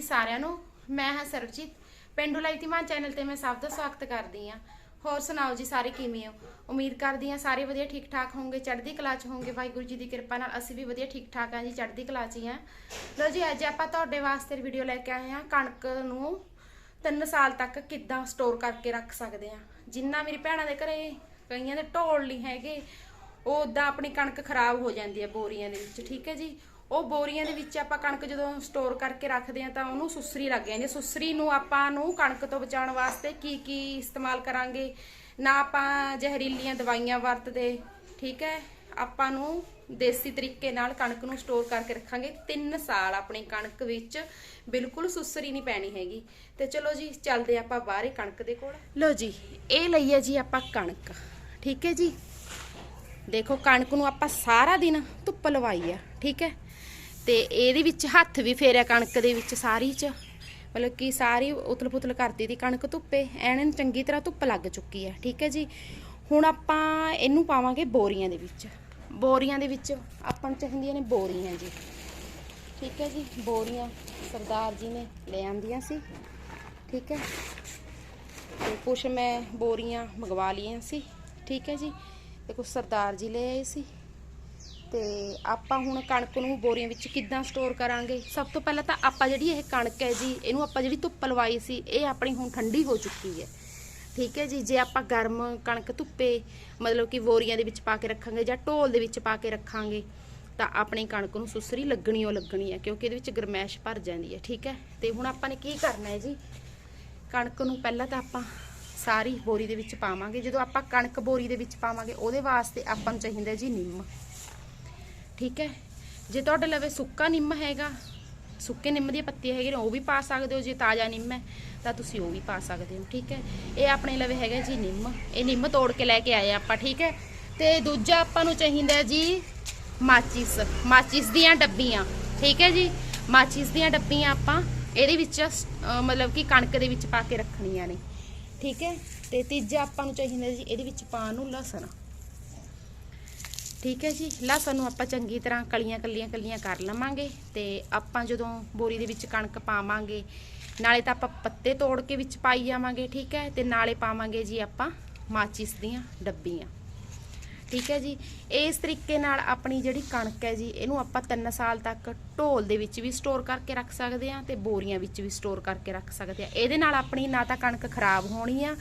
ਜੀ ਸਾਰਿਆਂ ਨੂੰ, ਮੈਂ ਹਾਂ ਸਰਬਜੀਤ। ਪਿੰਡੂ ਲਾਈਤੀਮਾਨ ਚੈਨਲ ਤੇ ਮੈਂ ਸਭ ਦਾ ਸਵਾਗਤ ਕਰਦੀ ਹਾਂ। ਹੋਰ ਸੁਣਾਓ ਜੀ ਸਾਰੇ ਕਿਵੇਂ ਹੋ? ਉਮੀਦ ਕਰਦੀ ਹਾਂ ਸਾਰੇ ਵਧੀਆ ਠੀਕ ਠਾਕ ਹੋਵੋਗੇ ਚੜ੍ਹਦੀ ਕਲਾ 'ਚ ਹੋਵੋਗੇ ਵਾਹਿਗੁਰੂ ਜੀ ਦੀ ਕਿਰਪਾ ਨਾਲ ਅਸੀਂ ਵੀ ਵਧੀਆ ਠੀਕ ਠਾਕ ਹਾਂ ਜੀ, ਚੜ੍ਹਦੀ ਕਲਾ 'ਚ ਹੀ ਹਾਂ। ਲੋ ਜੀ, ਅੱਜ ਆਪਾਂ ਤੁਹਾਡੇ ਵਾਸਤੇ ਵੀਡੀਓ ਲੈ ਕੇ ਆਏ ਹਾਂ। ਕਣਕ ਨੂੰ 3 ਸਾਲ ਤੱਕ ਕਿੱਦਾਂ ਸਟੋਰ ਕਰਕੇ ਰੱਖ ਸਕਦੇ ਹਾਂ? ਜਿੰਨਾ ਮੇਰੀ ਭੈਣਾਂ ਦੇ ਘਰੇ ਕਈਆਂ ਦੇ ਢੋਲ ਨਹੀਂ ਹੈਗੇ, ਉਹ ਉਦਾਂ ਆਪਣੀ ਕਣਕ ਖਰਾਬ ਹੋ ਜਾਂਦੀ ਹੈ ਬੋਰੀਆਂ ਦੇ ਵਿੱਚ, ਠੀਕ ਹੈ ਜੀ? ਉਹ ਬੋਰੀਆਂ ਦੇ ਵਿੱਚ ਆਪਾਂ ਕਣਕ ਜਦੋਂ ਸਟੋਰ ਕਰਕੇ ਰੱਖਦੇ ਆ ਤਾਂ ਉਹਨੂੰ ਸੁਸਰੀ ਲੱਗ ਜਾਂਦੀ ਸੁਸਰੀ ਨੂੰ ਆਪਾਂ ਨੂੰ ਕਣਕ ਤੋਂ ਬਚਾਉਣ ਵਾਸਤੇ ਕੀ ਕੀ ਇਸਤੇਮਾਲ ਕਰਾਂਗੇ? ਨਾ ਆਪਾਂ ਜ਼ਹਿਰੀਲੀਆਂ ਦਵਾਈਆਂ ਵਰਤਦੇ, ਠੀਕ ਹੈ? ਆਪਾਂ ਨੂੰ ਦੇਸੀ ਤਰੀਕੇ ਨਾਲ ਕਣਕ ਨੂੰ ਸਟੋਰ ਕਰਕੇ ਰੱਖਾਂਗੇ। 3 ਸਾਲ ਆਪਣੀ ਕਣਕ ਵਿੱਚ ਬਿਲਕੁਲ ਸੁਸਰੀ ਨਹੀਂ ਪੈਣੀ ਹੈਗੀ। ਤੇ ਚਲੋ ਜੀ, ਚੱਲਦੇ ਆਪਾਂ ਬਾਹਰੇ ਕਣਕ ਦੇ ਕੋਲ। ਲੋ ਜੀ, ਇਹ ਲਈ ਹੈ ਜੀ ਆਪਾਂ ਕਣਕ, ਠੀਕ ਹੈ ਜੀ? ਦੇਖੋ ਕਣਕ ਨੂੰ ਆਪਾਂ ਸਾਰਾ ਦਿਨ ਧੁੱਪ ਲਵਾਈ ਆ, ਠੀਕ ਹੈ? ਤੇ ਇਹਦੇ ਵਿੱਚ ਹੱਥ ਵੀ ਫੇਰਿਆ ਕਣਕ ਦੇ ਵਿੱਚ ਸਾਰੀ ਚ। ਮਤਲਬ ਕਿ ਸਾਰੀ ਉਤਲ ਪੁਤਲ ਕਰਤੀ ਦੀ ਕਣਕ ਧੁੱਪੇ। ਐਨ ਚੰਗੀ ਤਰ੍ਹਾਂ ਧੁੱਪ ਲੱਗ ਚੁੱਕੀ ਹੈ। ਠੀਕ ਹੈ ਜੀ? ਹੁਣ ਆਪਾਂ ਇਹਨੂੰ ਪਾਵਾਂਗੇ ਬੋਰੀਆਂ ਦੇ ਵਿੱਚ। ਬੋਰੀਆਂ ਦੇ ਵਿੱਚ ਆਪਾਂ ਨੂੰ ਚਾਹੀਦੀਆਂ ਨੇ ਬੋਰੀਆਂ ਜੀ। ਠੀਕ ਹੈ ਜੀ? ਬੋਰੀਆਂ ਸਰਦਾਰ ਜੀ ਨੇ ਲੈ ਆਂਦੀਆਂ ਸੀ। ਠੀਕ ਹੈ? ਤੇ ਕੁਛ ਮੈਂ ਬੋਰੀਆਂ ਮੰਗਵਾ ਲਈਆਂ ਸੀ। ਠੀਕ ਹੈ ਜੀ? ਤੇ ਕੁਛ ਸਰਦਾਰ ਜੀ ਲੈ ਆਏ ਸੀ। ਤੇ ਆਪਾਂ ਹੁਣ ਕਣਕ ਨੂੰ ਬੋਰੀਆਂ ਵਿੱਚ ਕਿੱਦਾਂ ਸਟੋਰ ਕਰਾਂਗੇ? ਸਭ ਤੋਂ ਪਹਿਲਾਂ ਤਾਂ ਆਪਾਂ ਜਿਹੜੀ ਇਹ ਕਣਕ ਹੈ ਜੀ, ਇਹਨੂੰ ਆਪਾਂ ਜਿਹੜੀ ਧੁੱਪ ਲਵਾਈ ਸੀ, ਇਹ ਆਪਣੀ ਹੁਣ ਠੰਡੀ ਹੋ ਚੁੱਕੀ ਹੈ। ਠੀਕ ਹੈ ਜੀ? ਜੇ ਆਪਾਂ ਗਰਮ ਕਣਕ ਧੁੱਪੇ, ਮਤਲਬ ਕਿ ਬੋਰੀਆਂ ਦੇ ਵਿੱਚ ਪਾ ਕੇ ਰੱਖਾਂਗੇ ਜਾਂ ਢੋਲ ਦੇ ਵਿੱਚ ਪਾ ਕੇ ਰੱਖਾਂਗੇ, ਤਾਂ ਆਪਣੀ ਕਣਕ ਨੂੰ ਸੁਸਰੀ ਲੱਗਣੀ ਓ ਲੱਗਣੀ ਹੈ, ਕਿਉਂਕਿ ਇਹਦੇ ਵਿੱਚ ਗਰਮੈਸ਼ ਭਰ ਜਾਂਦੀ ਹੈ। ਠੀਕ ਹੈ? ਤੇ ਹੁਣ ਆਪਾਂ ਨੇ ਕੀ ਕਰਨਾ ਹੈ ਜੀ? ਕਣਕ ਨੂੰ ਪਹਿਲਾਂ ਤਾਂ ਆਪਾਂ ਸਾਰੀ ਬੋਰੀ ਦੇ ਵਿੱਚ ਪਾਵਾਂਗੇ। ਜਦੋਂ ਆਪਾਂ ਕਣਕ ਬੋਰੀ ਦੇ ਵਿੱਚ ਪਾਵਾਂਗੇ, ਉਹਦੇ ਵਾਸਤੇ ਆਪਾਂ ਨੂੰ ਚਾਹੀਦਾ ਜੀ, ਨਿੰਮ। ਠੀਕ ਹੈ? ਜੇ ਤੁਹਾਡੇ ਲਵੇ ਸੁੱਕਾ ਨਿੰਮ ਹੈਗਾ, ਸੁੱਕੇ ਨਿੰਮ ਦੀਆਂ ਪੱਤੀਆਂ ਹੈਗੀਆਂ ਨੇ ਉਹ ਵੀ ਪਾ ਸਕਦੇ ਹੋ, ਜੇ ਤਾਜ਼ਾ ਨਿੰਮ ਹੈ, ਤਾਂ ਤੁਸੀਂ ਉਹ ਵੀ ਪਾ ਸਕਦੇ ਹੋ, ਠੀਕ ਹੈ? ਇਹ ਆਪਣੇ ਲਵੇ ਹੈਗਾ ਜੀ ਨਿੰਮ, ਇਹ ਨਿੰਮ ਤੋੜ ਕੇ ਲੈ ਕੇ ਆਏ ਆਪਾਂ, ਠੀਕ ਹੈ? ਤੇ ਦੂਜਾ ਆਪਾਂ ਨੂੰ ਚਾਹੀਦਾ ਜੀ ਮਾਚਿਸ ਮਾਚਿਸ ਦੀਆਂ ਡੱਬੀਆਂ, ਠੀਕ ਹੈ ਜੀ? ਮਾਚਿਸ ਦੀਆਂ ਡੱਬੀਆਂ ਆਪਾਂ ਇਹਦੇ ਵਿੱਚ ਮਤਲਬ ਕਿ ਕਣਕ ਦੇ ਵਿੱਚ ਪਾ ਕੇ ਰੱਖਣੀਆਂ ਨੇ, ਠੀਕ ਹੈ? ਤੇ ਤੀਜਾ ਆਪਾਂ ਨੂੰ ਚਾਹੀਦਾ ਜੀ ਇਹਦੇ ਵਿੱਚ ਪਾਉਣ ਨੂੰ ਲਸਣ। ਠੀਕ ਹੈ ਜੀ। ਲਸਣ ਨੂੰ ਆਪਾਂ ਚੰਗੀ ਤਰ੍ਹਾਂ ਕਲੀਆਂ ਕਲੀਆਂ ਕਲੀਆਂ ਕਰ ਲਵਾਂਗੇ ਤੇ ਆਪਾਂ ਜਦੋਂ ਬੋਰੀ ਦੇ ਵਿੱਚ ਕਣਕ ਪਾਵਾਂਗੇ, ਨਾਲੇ ਤਾਂ ਆਪਾਂ ਪੱਤੇ ਤੋੜ ਕੇ ਵਿੱਚ ਪਾਈ ਜਾਵਾਂਗੇ, ਠੀਕ ਹੈ। ਤੇ ਨਾਲੇ ਪਾਵਾਂਗੇ ਜੀ ਆਪਾਂ ਮਾਚਿਸ ਦੀਆਂ ਡੱਬੀਆਂ। ਠੀਕ ਹੈ ਜੀ। ਇਸ ਤਰੀਕੇ ਨਾਲ ਆਪਣੀ ਜਿਹੜੀ ਕਣਕ ਹੈ ਜੀ, ਇਹਨੂੰ ਆਪਾਂ 3 ਸਾਲ ਤੱਕ ਢੋਲ ਦੇ ਵਿੱਚ ਵੀ ਸਟੋਰ ਕਰਕੇ ਰੱਖ ਸਕਦੇ ਹਾਂ ਤੇ ਬੋਰੀਆਂ ਵਿੱਚ ਵੀ ਸਟੋਰ ਕਰਕੇ ਰੱਖ ਸਕਦੇ ਹਾਂ। ਇਹਦੇ ਨਾਲ ਆਪਣੀ ਨਾ ਤਾਂ ਕਣਕ ਖਰਾਬ ਹੋਣੀ ਆ,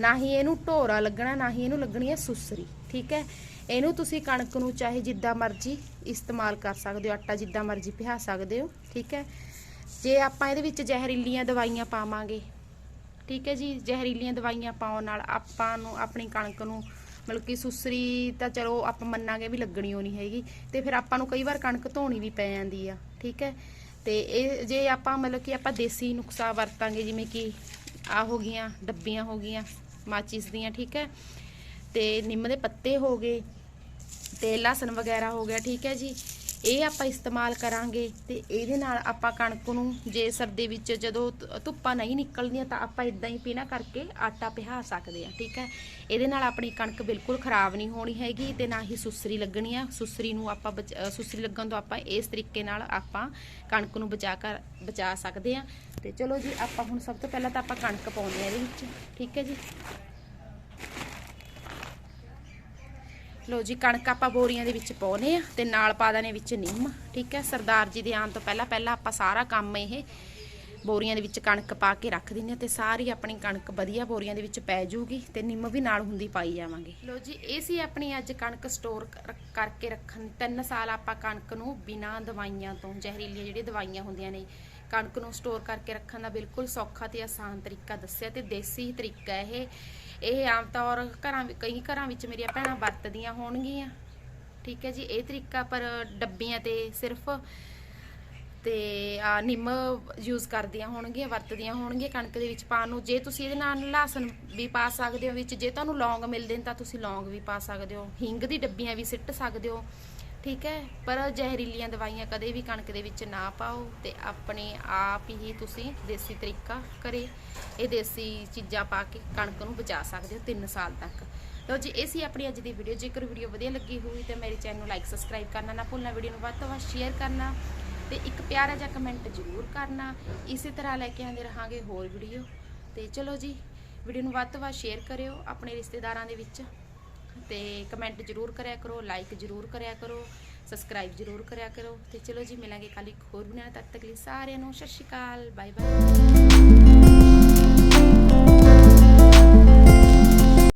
ਨਾ ਹੀ ਇਹਨੂੰ ਢੋਰਾ ਲੱਗਣਾ, ਨਾ ਹੀ ਇਹਨੂੰ ਲੱਗਣੀ ਆ ਸੁਸਰੀ। ਠੀਕ ਹੈ? ਇਹਨੂੰ ਤੁਸੀਂ ਕਣਕ ਨੂੰ ਚਾਹੇ ਜਿੱਦਾਂ ਮਰਜ਼ੀ ਇਸਤੇਮਾਲ ਕਰ ਸਕਦੇ ਹੋ, ਆਟਾ ਜਿੱਦਾਂ ਮਰਜ਼ੀ ਪਿਹਾ ਸਕਦੇ ਹੋ, ਠੀਕ ਹੈ? ਜੇ ਆਪਾਂ ਇਹਦੇ ਵਿੱਚ ਜ਼ਹਿਰੀਲੀਆਂ ਦਵਾਈਆਂ ਪਾਵਾਂਗੇ, ਠੀਕ ਹੈ ਜੀ? ਜ਼ਹਿਰੀਲੀਆਂ ਦਵਾਈਆਂ ਪਾਉਣ ਨਾਲ ਆਪਾਂ ਨੂੰ ਆਪਣੀ ਕਣਕ ਨੂੰ ਮਤਲਬ ਕਿ ਸੁਸਰੀ ਤਾਂ ਚਲੋ ਆਪਾਂ ਮੰਨਾਂਗੇ ਵੀ ਲੱਗਣੀ ਹੋਣੀ ਹੈਗੀ, ਤੇ ਫਿਰ ਆਪਾਂ ਨੂੰ ਕਈ ਵਾਰ ਕਣਕ ਧੋਣੀ ਵੀ ਪੈ ਜਾਂਦੀ ਆ, ਠੀਕ ਹੈ? ਤੇ ਇਹ ਜੇ ਆਪਾਂ ਮਤਲਬ ਕਿ ਆਪਾਂ ਦੇਸੀ ਨੁਕਸਾ ਵਰਤਾਂਗੇ, ਜਿਵੇਂ ਕਿ ਆ ਹੋ ਗਈਆਂ, ਡੱਬੀਆਂ ਹੋ ਗਈਆਂ, ਮਾਚਿਸ ਦੀਆਂ, ਠੀਕ ਹੈ? ਤੇ ਨਿੰਮ ਦੇ ਪੱਤੇ ਹੋ ਗਏ ਤੇ ਲਸਣ ਵਗੈਰਾ ਹੋ ਗਿਆ, ਠੀਕ ਹੈ ਜੀ। ਇਹ ਆਪਾਂ ਇਸਤੇਮਾਲ ਕਰਾਂਗੇ ਤੇ ਇਹਦੇ ਨਾਲ ਆਪਾਂ ਕਣਕ ਨੂੰ ਜੇ ਸਰਦੀ ਵਿੱਚ ਜਦੋਂ ਧੁੱਪਾਂ ਨਹੀਂ ਨਿਕਲਦੀਆਂ ਤਾਂ ਆਪਾਂ ਇਦਾਂ ਹੀ ਪੀਣਾ ਕਰਕੇ ਆਟਾ ਪਿਹਾ ਸਕਦੇ ਆ ਠੀਕ ਹੈ। ਇਹਦੇ ਨਾਲ ਆਪਣੀ ਕਣਕ ਬਿਲਕੁਲ ਖਰਾਬ ਨਹੀਂ ਹੋਣੀ ਹੈਗੀ ਤੇ ਨਾ ਹੀ ਸੁਸਰੀ ਲੱਗਣੀ ਆ। ਸੁਸਰੀ ਨੂੰ ਆਪਾਂ ਬਚ- ਸੁਸਰੀ ਲੱਗਣ ਤੋਂ ਆਪਾਂ ਇਸ ਤਰੀਕੇ ਨਾਲ ਆਪਾਂ ਕਣਕ ਨੂੰ ਬਚਾ ਕਰ, ਬਚਾ ਸਕਦੇ ਆ ਤੇ ਚਲੋ ਜੀ, ਆਪਾਂ ਹੁਣ ਸਭ ਤੋਂ ਪਹਿਲਾਂ ਤਾਂ ਆਪਾਂ ਕਣਕ ਪਾਉਂਦੇ ਆ ਇਹਦੇ ਵਿੱਚ, ਠੀਕ ਹੈ ਜੀ। ਲੋ ਜੀ, ਕਣਕ ਆਪਾਂ ਬੋਰੀਆਂ ਦੇ ਵਿੱਚ ਪਾਉਨੇ ਆ ਤੇ ਨਾਲ ਪਾ ਦਾਨੇ ਵਿੱਚ ਨਿੰਮ, ਠੀਕ ਹੈ? ਸਰਦਾਰ ਜੀ ਦੇ ਆਉਣ ਤੋਂ ਪਹਿਲਾਂ ਪਹਿਲਾਂ ਆਪਾਂ ਸਾਰਾ ਕੰਮ ਇਹ ਬੋਰੀਆਂ ਦੇ ਵਿੱਚ ਕਣਕ ਪਾ ਕੇ ਰੱਖ ਦਿੰਨੇ ਆ ਤੇ ਸਾਰੀ ਆਪਣੀ ਕਣਕ ਵਧੀਆ ਬੋਰੀਆਂ ਦੇ ਵਿੱਚ ਪੈ ਜਾਊਗੀ ਤੇ ਨਿੰਮ ਵੀ ਨਾਲ ਹੁੰਦੀ ਪਾਈ ਜਾਵਾਂਗੇ। ਲੋ ਜੀ, ਇਹ ਸੀ ਆਪਣੀ ਅੱਜ ਕਣਕ ਸਟੋਰ ਕਰਕੇ ਰੱਖਣ। ਤਿੰਨ ਸਾਲ ਆਪਾਂ ਕਣਕ ਨੂੰ ਬਿਨਾਂ ਦਵਾਈਆਂ ਤੋਂ, ਜ਼ਹਿਰੀਲੀਆਂ ਜਿਹੜੀਆਂ ਦਵਾਈਆਂ ਹੁੰਦੀਆਂ ਨੇ, ਕਣਕ ਨੂੰ ਸਟੋਰ ਕਰਕੇ ਰੱਖਣ ਦਾ ਬਿਲਕੁਲ ਸੌਖਾ ਤੇ ਆਸਾਨ ਤਰੀਕਾ ਦੱਸਿਆ ਤੇ ਦੇਸੀ ਤਰੀਕਾ ਇਹ। ਇਹ ਆਮ ਤੌਰ ਘਰਾਂ ਕਈ ਘਰਾਂ ਵਿੱਚ ਮੇਰੀਆਂ ਭੈਣਾਂ ਵਰਤਦੀਆਂ ਹੋਣਗੀਆਂ। ਠੀਕ ਹੈ ਜੀ, ਇਹ ਤਰੀਕਾ ਪਰ ਡੱਬੀਆਂ ਤੇ ਸਿਰਫ ਤੇ, ਆ, ਨਿੰਮ ਯੂਜ਼ ਕਰਦੀਆਂ ਹੋਣਗੀਆਂ, ਵਰਤਦੀਆਂ ਹੋਣਗੀਆਂ ਕਣਕ ਦੇ ਵਿੱਚ ਪਾਉਣ ਨੂੰ। ਜੇ ਤੁਸੀਂ ਇਹਦੇ ਨਾਲ ਲਸਣ ਵੀ ਪਾ ਸਕਦੇ ਹੋ ਵਿੱਚ, ਜੇ ਤੁਹਾਨੂੰ ਲੌਂਗ ਮਿਲਦੇ ਨੇ ਤਾਂ ਤੁਸੀਂ ਲੌਂਗ ਵੀ ਪਾ ਸਕਦੇ ਹੋ। ਹਿੰਗ ਦੀ ਡੱਬੀਆਂ ਵੀ ਸਿੱਟ ਸਕਦੇ ਹੋ। ਠੀਕ ਹੈ? ਪਰ ਜ਼ਹਿਰੀਲੀਆਂ ਦਵਾਈਆਂ ਕਦੇ ਵੀ ਕਣਕ ਦੇ ਵਿੱਚ ਨਾ ਪਾਓ ਤੇ ਆਪਣੇ ਆਪ ਹੀ ਤੁਸੀਂ ਦੇਸੀ ਤਰੀਕਾ ਕਰੇ। ਇਹ ਦੇਸੀ ਚੀਜ਼ਾਂ ਪਾ ਕੇ ਕਣਕ ਨੂੰ ਬਚਾ ਸਕਦੇ ਹੋ 3 ਸਾਲ ਤੱਕ। ਲਓ ਜੀ, ਇਹ ਸੀ ਆਪਣੀ ਅੱਜ ਦੀ ਵੀਡੀਓ ਜੇਕਰ ਵੀਡੀਓ ਵਧੀਆ ਲੱਗੀ ਹੋਈ ਤਾਂ ਮੇਰੇ ਚੈਨਲ ਨੂੰ ਲਾਈਕ ਸਬਸਕ੍ਰਾਈਬ ਕਰਨਾ ਨਾ ਭੁੱਲਣਾ। ਵੀਡੀਓ ਨੂੰ ਵੱਧ ਤੋਂ ਵੱਧ ਸ਼ੇਅਰ ਕਰਨਾ ਤੇ ਇੱਕ ਪਿਆਰਾ ਜਿਹਾ ਕਮੈਂਟ ਜ਼ਰੂਰ ਕਰਨਾ। ਇਸੇ ਤਰ੍ਹਾਂ ਲੈ ਕੇ ਆਉਂਦੇ ਰਹਾਂਗੇ ਹੋਰ ਵੀਡੀਓ ਤੇ ਚਲੋ ਜੀ ਵੀਡੀਓ ਨੂੰ ਵੱਧ ਤੋਂ ਵੱਧ ਸ਼ੇਅਰ ਕਰਿਓ ਆਪਣੇ ਰਿਸ਼ਤੇਦਾਰਾਂ ਦੇ ਵਿੱਚ। ਤੇ ਕਮੈਂਟ ਜ਼ਰੂਰ ਕਰਿਆ ਕਰੋ ਲਾਈਕ ਜ਼ਰੂਰ ਕਰਿਆ ਕਰੋ ਸਬਸਕ੍ਰਾਈਬ ਜ਼ਰੂਰ ਕਰਿਆ ਕਰੋ ਤੇ ਚਲੋ ਜੀ ਮਿਲਾਂਗੇ ਕੱਲ ਇੱਕ ਹੋਰ ਵੀਡੀਓ ਨਾਲ ਤੱਕ ਲਈ ਸਾਰਿਆਂ ਨੂੰ ਸਤਿ ਸ਼੍ਰੀ ਅਕਾਲ ਬਾਏ ਬਾਏ